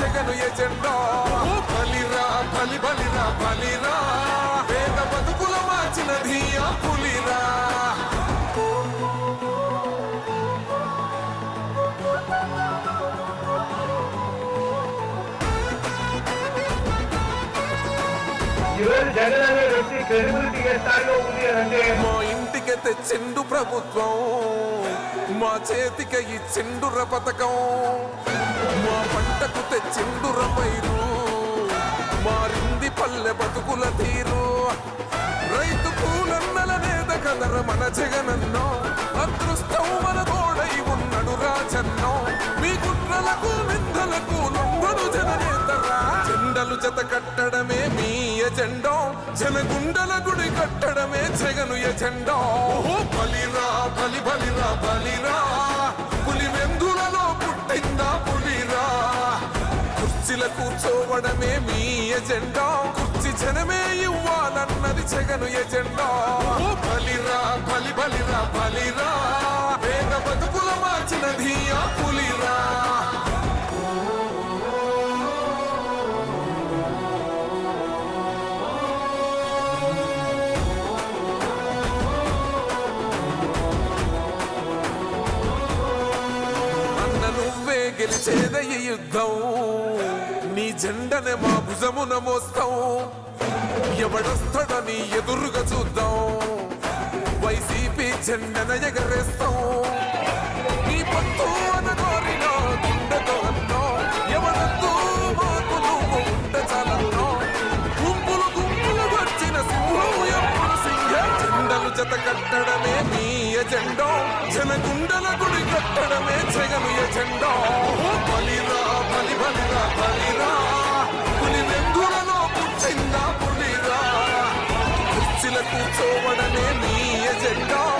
Jagan agenda బలిరా బలి బలిరా బలిరా. పేద బతుకుల మార్చినది ఆ పులిరా. ఈరోజు జగన్ అనే వ్యక్తి క్రెడిబిలిటీ ఏ స్థాయిలో ఉంది అని అంటే మా ఇంటికి తెచ్చిండు ప్రభుత్వం. మా చేతికి ఇచ్చిండుర పథకం. మా పంటకు తెచ్చిండుర పైరు మారింది పల్లె బతుకుల తీరు. రైతు కూలన్నల నేత కదర మన జగనన్నో అదృష్టం మన తోడై ఉన్నడు రాజన్నో. మీ కుట్రలకు నిందలకు నొంగడు జననేతరా జెండలు జత కట్టడమే మీ ఎజెండో జనగుండల గుడి కట్టడమే జగను ఎజెండో. బలిరా బలి కుర్చీల మీ ఎజెండా. కుర్చి జనమే ఇవ్వాలన్నది జగను ఎజెండా. బలిరా బలి బలిరా బలిరా. పేద బతుకుల మార్చినది ఆ పులిరా. గెలిచేదయ్య యుద్ధం. జెండనే మా భుజమున మోస్తాం ఎవడొస్తాడని ఎదురుగా చూద్దాం. వైసీపీ జెండన ఎగరేస్తాం. నీ పొత్తు అనగోరిన గుండెతో అన్నో. ఎవడొద్దు మాకు నువ్వు ఉంటే చాలన్నో. గుంపులు గుంపులు వచ్చిన సింహం ఎప్పుడు సింహం జెండలు జత కట్టడమే మీ ఎజెండో. జనగుండల గుడి కట్టడమే జగను ఎజెండో. ఓ బలి కుర్చీల కూర్చోవడమే మీ ఎజెండా కుర్చీ జనమే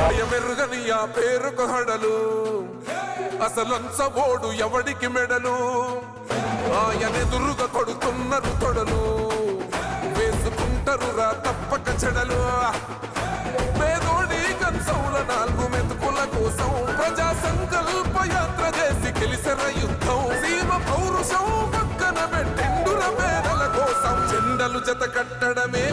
పేద బతుకుల మార్చినది ఆ పులిరా పేరుకు హడలు. అసలంచబోడు ఎవడికి మెడలు? ఆయనెదురుగా కొడుతున్నారు తొడలు. వేసుకుంటారు రా తప్పక చెడలు. పేదోడి కంచౌల నాలుగు మెతుకుల కోసం ప్రజా సంకల్ప యాత్ర చేసి గెలిసిన యుద్ధం. సీమ పౌరుషం పక్కన పెట్టిండుర పేదల కోసం. జెండలు జత కట్టడమే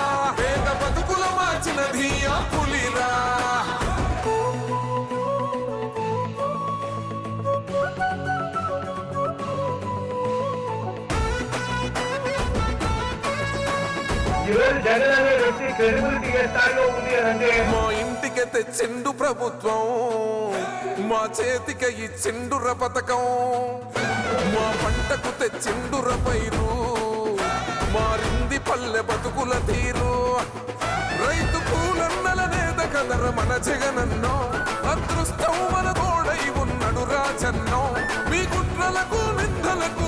జగన్ అనే వ్యక్తి క్రెడిబిలిటీ ఏ స్థాయిలో ఉంది అని అంటే మా ఇంటికి తెచ్చిండు ప్రభుత్వం. మా చేతికి ఇచ్చిండుర పథకం. మా పంటకు తెచ్చిండుర పైరు. మారింది పల్లె బతుకుల తీరు. రైతు కూలన్నల నేత కదర మన జగనన్నో. అదృష్టం మన తోడై ఉన్నడు రాజన్నో. మీ కుట్రలకు నిందలకు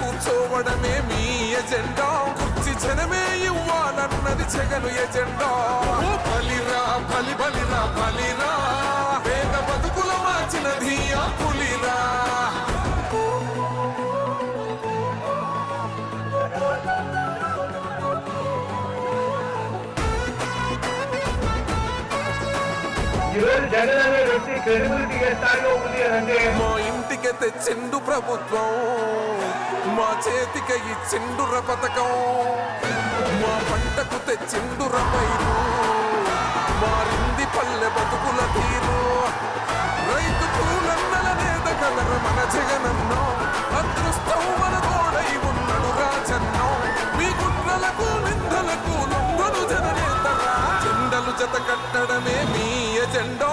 కూర్చోవడమే మీ ఎజెండా. కుర్చి జనమే ఇవ్వాలన్నది జగను ఎజెండా. బలిరా బలి బలిరా క్రెడిబిలిటీ ఏ స్థాయిలో ఉంది అంటే మా ఇంటికి తెచ్చిండు ప్రభుత్వం మా చేతికి ఇచ్చిండుర పథకం మా పంటకు తెచ్చిండుర పైరు మారింది పల్లె బతుకుల తీరు. రైతు పూలన్నల నేత కలర మన జగనన్నో అదృష్టం మన తోడై ఉన్నడు రాజన్నో. మీ గుట్లకు నిందలకు లొంగడు జననేతరా. జెండలు జత కట్టడమే మీ ఎజెండో.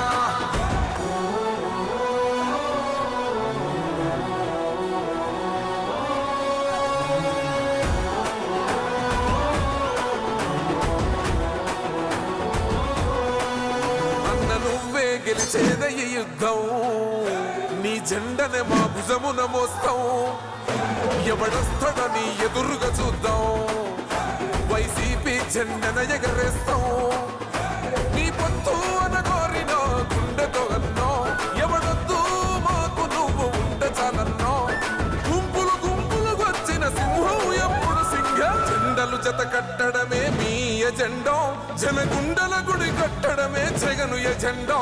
జెండనే మా భుజమున మోస్తాం. ఎవడొస్తాడని ఎదురుగా చూద్దాం. వైసీపీ జెండన ఎగరేస్తాం. నీ పొత్తు అనగోరిన గుండెతో అన్నో. ఎవడొద్దు మాకు నువ్వు ఉండ చాలన్నో. గుంపులు గుంపులు వచ్చిన సింహం ఎప్పుడు సింహ. జెండలు జత కట్టడమే మీ ఎజెండో. జనగుండల గుడి కట్టడమే జగను ఎజెండో.